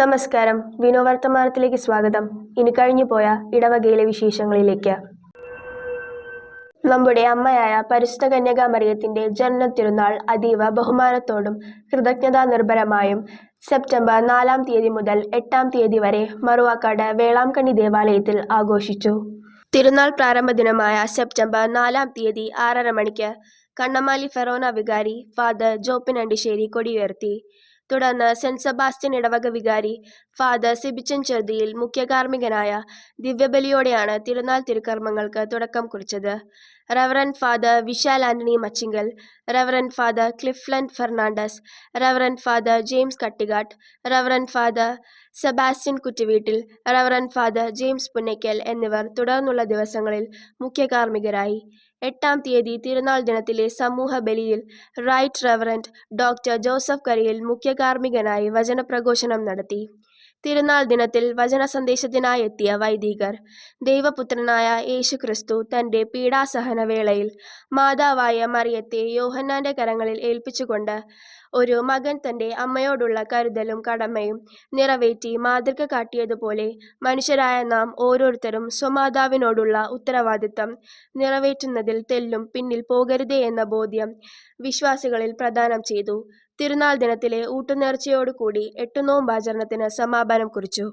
നമസ്കാരം. വിനോ വർത്തമാനത്തിലേക്ക് സ്വാഗതം. ഇനി കഴിഞ്ഞു പോയ ഇടവകയിലെ വിശേഷങ്ങളിലേക്ക്. നമ്മുടെ അമ്മയായ പരിശുദ്ധ കന്യക മറിയത്തിന്റെ ജനന തിരുനാൾ അതീവ ബഹുമാനത്തോടും കൃതജ്ഞതാ നിർഭരമായും സെപ്റ്റംബർ നാലാം തീയതി മുതൽ എട്ടാം തീയതി വരെ മറുവാക്കാട് വേളാംകണ്ണി ദേവാലയത്തിൽ ആഘോഷിച്ചു. തിരുനാൾ പ്രാരംഭ ദിനമായ സെപ്റ്റംബർ നാലാം തീയതി ആറര മണിക്ക് കണ്ണമാലി ഫെറോന വികാരി ഫാദർ ജോപ്പിൻ അണ്ടിശ്ശേരി കൊടിയുയർത്തി. തുടർന്ന് സെന്റ് സെബാസ്റ്റ്യൻ ഇടവക വികാരി ഫാദർ സിബിച്ചൻ ചെറുതിയിൽ മുഖ്യകാർമ്മികനായ ദിവ്യബലിയോടെയാണ് തിരുനാൾ തിരുക്കർമ്മങ്ങൾക്ക് തുടക്കം കുറിച്ചത്. Reverend father Vishal Antony Machingal reverend father ക്ലിഫ്ലൻ Fernandes reverend father James Kattikatt reverend father Sebastian Kuttuveettil reverend father James Punnakkal എന്നിവർ തുടർന്നുള്ള ദിവസങ്ങളിൽ മുഖ്യകാർമ്മികരായി എട്ടാം തീയതി തിരുനാൾ ദിനത്തിലെ സമൂഹ ബലിയിൽ right reverend doctor Joseph Kariyil മുഖ്യകാർമ്മികനായി വചനപ്രഘോഷണം നടത്തി. തിരുനാൾ ദിനത്തിൽ വചന സന്ദേശത്തിനായി എത്തിയ വൈദികർ. ദൈവപുത്രനായ യേശുക്രിസ്തു തന്റെ പീഡാസഹനവേളയിൽ മാതാവായ മറിയത്തെ യോഹന്നാന്റെ കരങ്ങളിൽ ഏൽപ്പിച്ചുകൊണ്ട് ഒരു മകൻ തന്റെ അമ്മയോടുള്ള കരുതലും കടമയും നിറവേറ്റി മാതൃക കാട്ടിയതുപോലെ മനുഷ്യരായ നാം ഓരോരുത്തരും സ്വമാതാവിനോടുള്ള ഉത്തരവാദിത്തം നിറവേറ്റുന്നതിൽ തെല്ലും പിന്നിൽ പോകരുതേ എന്ന ബോധ്യം വിശ്വാസികളിൽ പ്രദാനം ചെയ്തു. തിരുനാൾ ദിനത്തിലെ ഊട്ടുനേർച്ചയോടുകൂടി എട്ടുനോമ്പാചരണത്തിന് സമാപനം കുറിച്ചു.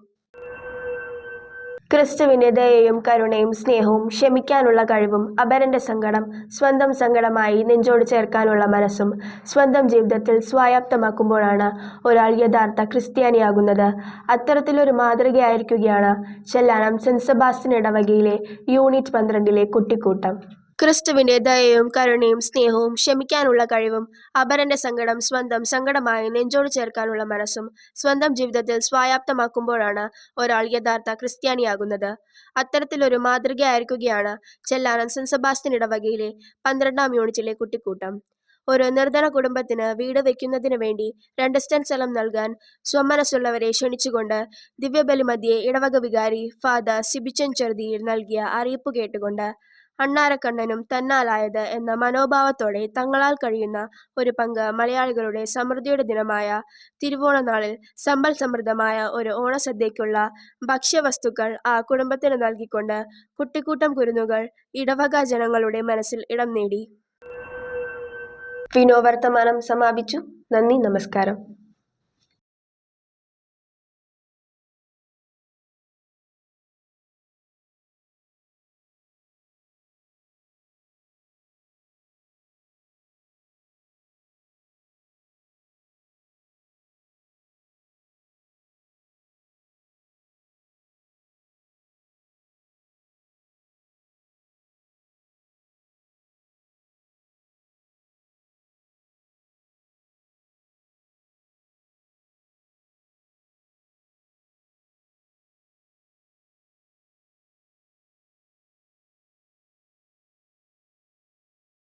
ക്രിസ്തുവിന്റെ ദയയും കരുണയും സ്നേഹവും ക്ഷമിക്കാനുള്ള കഴിവും അപരന്റെ സങ്കടം സ്വന്തം സങ്കടമായി നെഞ്ചോട് ചേർക്കാനുള്ള മനസ്സും സ്വന്തം ജീവിതത്തിൽ സ്വായത്തമാക്കുമ്പോഴാണ് ഒരാൾ യഥാർത്ഥ ക്രിസ്ത്യാനിയാകുന്നത്. അത്തരത്തിലൊരു മാതൃകയായിരിക്കുകയാണ് ചെല്ലാനം സെബാസ്റ്റ്യൻ ഇടവകയിലെ യൂണിറ്റ് പന്ത്രണ്ടിലെ കുട്ടിക്കൂട്ടം. ക്രിസ്തുവിന്റെ ദയയും കരുണയും സ്നേഹവും ക്ഷമിക്കാനുള്ള കഴിവും അപരന്റെ സങ്കടം സ്വന്തം സങ്കടമായി നെഞ്ചോട് ചേർക്കാനുള്ള മനസ്സും സ്വന്തം ജീവിതത്തിൽ സ്വായാപ്തമാക്കുമ്പോഴാണ് ഒരാൾ യഥാർത്ഥ ക്രിസ്ത്യാനിയാകുന്നത്. അത്തരത്തിലൊരു മാതൃകയായിരിക്കുകയാണ് ചെല്ലാനം സെന്റ് സെബാസ്റ്റ്യൻ ഇടവകയിലെ പന്ത്രണ്ടാം യൂണിറ്റിലെ കുട്ടിക്കൂട്ടം. ഒരു നിർധന കുടുംബത്തിന് വീട് വയ്ക്കുന്നതിന് വേണ്ടി രണ്ട് സ്റ്റൻ സ്ഥലം നൽകാൻ സ്വമനസ്സുള്ളവരെ ക്ഷണിച്ചുകൊണ്ട് ദിവ്യബലി മധ്യേ ഇടവക വികാരി ഫാദർ സിബിച്ചൻ ചെറുതിയിൽ നൽകിയ അറിയിപ്പ് കേട്ടുകൊണ്ട് അണ്ണാരക്കണ്ണനും തന്നാലായത് എന്ന മനോഭാവത്തോടെ തങ്ങളാൽ കഴിയുന്ന ഒരു പങ്ക് മലയാളികളുടെ സമൃദ്ധിയുടെ ദിനമായ തിരുവോണനാളിൽ സമ്പൽ സമൃദ്ധമായ ഒരു ഓണസദ്യയ്ക്കുള്ള ഭക്ഷ്യവസ്തുക്കൾ ആ കുടുംബത്തിന് നൽകിക്കൊണ്ട് കുട്ടിക്കൂട്ടം കുരുന്നുകൾ ഇടവക ജനങ്ങളുടെ മനസ്സിൽ ഇടം നേടി. വിനോവർത്തമാനം സമാപിച്ചു. നന്ദി നമസ്കാരം.